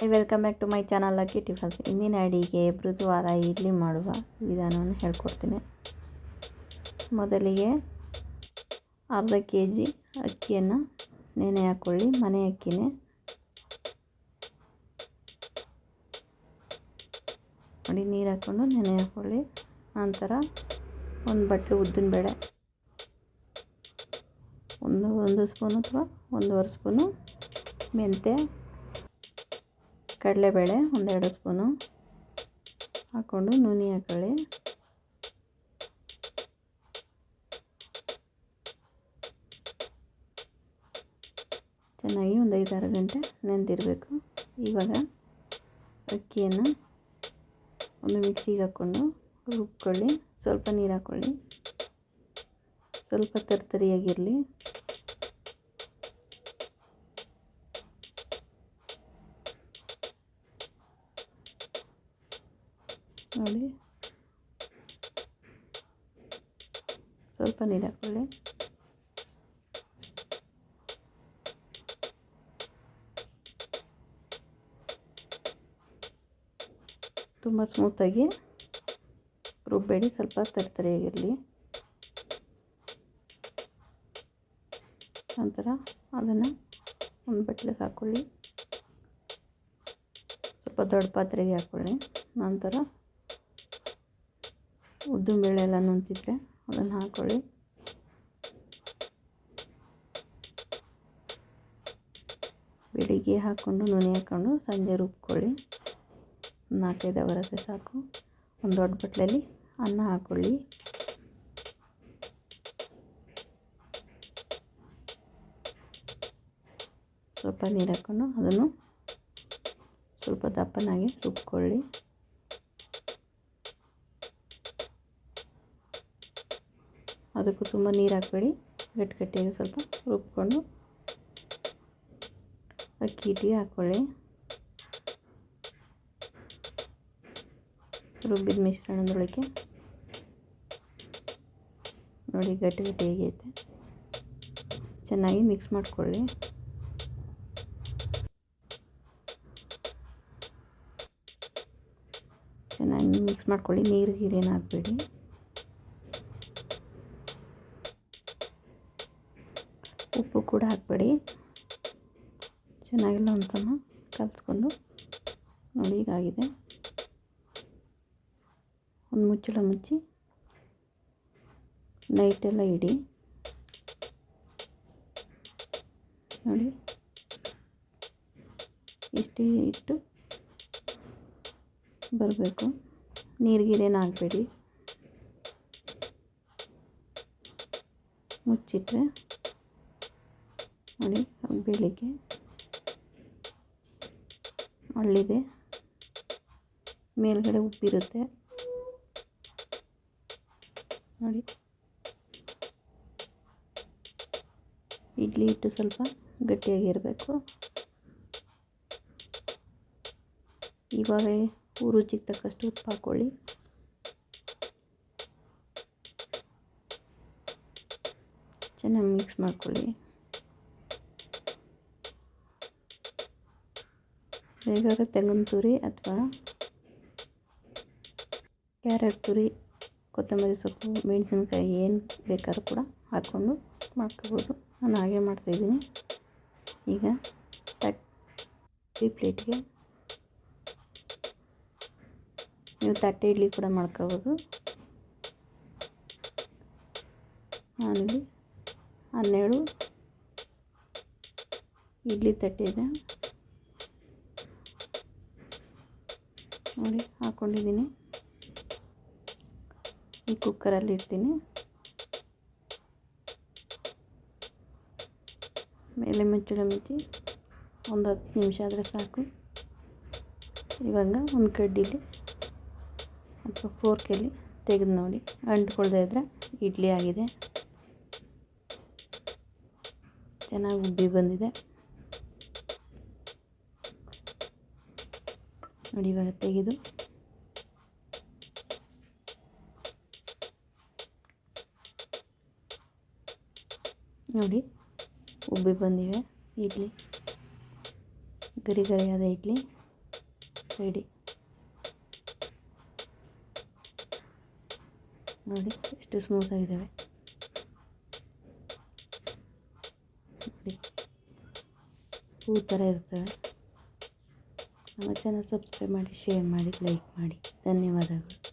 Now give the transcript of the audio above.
Welcome back to my channel lucky tiffins ಇಂದಿನ ಅಡಿಗೆ ಮೃದುವಾದ ಇಡ್ಲಿ ಮಾಡುವ ವಿಧಾನವನ್ನು ಹೇಳ್ಕೊಡ್ತೀನಿ. ಮೊದಲಿಗೆ ಅರ್ಧ ಕೆ ಜಿ ಅಕ್ಕಿಯನ್ನು ನೆನೆ ಹಾಕ್ಕೊಳ್ಳಿ ಮನೆ ಅಕ್ಕಿನೇ. ನೋಡಿ, ನೀರು ಹಾಕ್ಕೊಂಡು ನೆನೆ ಹಾಕ್ಕೊಳ್ಳಿ ನಂತರ ಒಂದು ಬಟ್ಲು ಉದ್ದಿನ ಬೇಳೆ. ಒಂದು ಒಂದು ಸ್ಪೂನು ಅಥವಾ ಒಂದೂವರೆ ಸ್ಪೂನು ಮೆಂತ್ಯ. ಕಡಲೆಬೇಳೆ ಒಂದೆರಡು ಸ್ಪೂನು. ಹಾಕ್ಕೊಂಡು ನುನಿ ಹಾಕೊಳ್ಳಿ. ಚೆನ್ನಾಗಿ ಒಂದು ಐದಾರು ಗಂಟೆ ನೆಂದಿರಬೇಕು. ಇವಾಗ ಅಕ್ಕಿಯನ್ನು ಒಂದು ಮಿಕ್ಸಿಗೆ ಹಾಕ್ಕೊಂಡು ರುಬ್ಕೊಳ್ಳಿ. ಸ್ವಲ್ಪ ನೀರು ಹಾಕ್ಕೊಳ್ಳಿ ಸ್ವಲ್ಪ ತರ್ತರಿಯಾಗಿರಲಿ. ನೋಡಿ ಸ್ವಲ್ಪ ನೀರು ಹಾಕ್ಕೊಳ್ಳಿ. ತುಂಬ ಸ್ಮೂತಾಗಿ ರುಬ್ಬೇಡಿ, ಸ್ವಲ್ಪ ತರ್ತರಿಯಾಗಿರಲಿ ನಂತರ ಅದನ್ನು ಒಂದು ಬಟ್ಲಿಗೆ ಹಾಕ್ಕೊಳ್ಳಿ. ಸ್ವಲ್ಪ ದೊಡ್ಡ ಪಾತ್ರೆಗೆ ಹಾಕ್ಕೊಳ್ಳಿ. ನಂತರ ಬೇಳೆ ಎಲ್ಲ ನುಂತಿದ್ರೆ ಅದನ್ನು ಹಾಕ್ಕೊಳ್ಳಿ ಬೆಳಿಗ್ಗೆ ಹಾಕ್ಕೊಂಡು ನುಣಿ ಹಾಕ್ಕೊಂಡು ಸಂಜೆ ರುಬ್ಕೊಳ್ಳಿ. ನಾಲ್ಕೈದು ಅವರಕ್ಕೆ ಸಾಕು. ಒಂದು ದೊಡ್ಡ ಬಟ್ಲಲ್ಲಿ ಅನ್ನ ಹಾಕ್ಕೊಳ್ಳಿ ಸ್ವಲ್ಪ ನೀರು ಹಾಕ್ಕೊಂಡು ಅದನ್ನು ಸ್ವಲ್ಪ ದಪ್ಪನಾಗಿ ರುಬ್ಕೊಳ್ಳಿ. ಅದಕ್ಕೂ ತುಂಬ ನೀರು ಹಾಕಬೇಡಿ. ಗಟ್ಟಿ ಗಟ್ಟಿಯಾಗಿ ಸ್ವಲ್ಪ ರುಬ್ಕೊಂಡು ಅಕ್ಕಿ ಹಿಟ್ಟಿಗೆ ಹಾಕ್ಕೊಳ್ಳಿ. ರುಬ್ಬಿದ ಮಿಶ್ರಣದೊಳಗೆ ನೋಡಿ ಗಟ್ಟಿ ಗಟ್ಟಿ ಹೇಗೈತೆ ಚೆನ್ನಾಗಿ ಮಿಕ್ಸ್ ಮಾಡಿಕೊಳ್ಳಿ. ಚೆನ್ನಾಗಿ ಮಿಕ್ಸ್ ಮಾಡ್ಕೊಳ್ಳಿ. ನೀರು ಗೀರೇನು ಹಾಕಬೇಡಿ. ಉಪ್ಪು ಕೂಡ ಹಾಕಬೇಡಿ. ಚೆನ್ನಾಗೆಲ್ಲ ಒಂದು ಸಮ ಕಲಿಸ್ಕೊಂಡು. ನೋಡಿ ಹೀಗಾಗಿದೆ ಒಂದು ಮುಚ್ಚಳ ಮುಚ್ಚಿ ನೈಟೆಲ್ಲ ಇಡಿ. ನೋಡಿ. ಇಷ್ಟೇ ಇಟ್ಟು ಬರಬೇಕು. ನೀರಿಗೀರೇನು ಹಾಕಬೇಡಿ. ಮುಚ್ಚಿಟ್ರೆ ನೋಡಿ, ಬೆಳಿಗ್ಗೆ ಅಲ್ಲಿದೆ. ಮೇಲ್ಗಡೆ ಉಪ್ಪಿರುತ್ತೆ. ನೋಡಿ. ಇಡ್ಲಿ ಹಿಟ್ಟು ಸ್ವಲ್ಪ ಗಟ್ಟಿಯಾಗಿರಬೇಕು. ಇವಾಗ ರುಚಿಗೆ ತಕ್ಕಷ್ಟು ಉಪ್ಪು ಹಾಕ್ಕೊಳ್ಳಿ ಚೆನ್ನಾಗಿ ಮಿಕ್ಸ್ ಮಾಡ್ಕೊಳ್ಳಿ. ಬೇಕಾದ್ರೆ ತೆಂಗಿನ ತುರಿ ಅಥವಾ ಕ್ಯಾರೆಟ್ ತುರಿ, ಕೊತ್ತಂಬರಿ ಸೊಪ್ಪು, ಮೆಣಸಿನ್ಕಾಯಿ ಏನು ಬೇಕಾದ್ರೂ ಕೂಡ ಹಾಕ್ಕೊಂಡು ಮಾಡ್ಕೋಬೋದು. ನಾನು ಹಾಗೆ ಮಾಡ್ತಾಯಿದ್ದೀನಿ ಈಗ ತಟ್ಟೆ ಪ್ಲೇಟ್ಗೆ ನೀವು ತಟ್ಟೆ ಇಡ್ಲಿ ಕೂಡ ಮಾಡ್ಕೋಬೋದು. ನಾನಿಲ್ಲಿ ಹನ್ನೆರಡು ಇಡ್ಲಿ ತಟ್ಟೆ ಇದೆ. ನೋಡಿ ಹಾಕ್ಕೊಂಡಿದ್ದೀನಿ ಈ ಕುಕ್ಕರಲ್ಲಿ ಇಡ್ತೀನಿ. ಮೇಲೆ ಮುಚ್ಚಳ ಮುಚ್ಚಿ ಒಂದು ಹತ್ತು ನಿಮಿಷ ಆದರೆ ಸಾಕು. ಇವಾಗ ಒಂದು ಕಡ್ಡಿಲಿ ಅಥವಾ ಫೋರ್ಕಲ್ಲಿ ತೆಗೆದು ನೋಡಿ. ಅಂಟ್ಕೊಳ್ದೇ ಇದ್ದರೆ ಇಡ್ಲಿ ಆಗಿದೆ. ಚೆನ್ನಾಗಿ ಉಬ್ಬಿ ಬಂದಿದೆ. ನೋಡಿ ಇವಾಗ ತೆಗೆದು. ನೋಡಿ, ಉಬ್ಬಿ ಬಂದಿವೆ, ಇಡ್ಲಿ. ಗರಿ ಗರಿಯಾದ ಇಡ್ಲಿ ರೆಡಿ ನೋಡಿ, ಎಷ್ಟು ಸ್ಮೂತ್ ಆಗಿದ್ದಾವೆ ನೋಡಿ, ಹೂ ಥರ ಇರ್ತವೆ. ನಮ್ಮ ಚಾನಲ್ ಸಬ್ಸ್ಕ್ರೈಬ್ ಮಾಡಿ ಶೇರ್ ಮಾಡಿ ಲೈಕ್ ಮಾಡಿ. ಧನ್ಯವಾದಗಳು.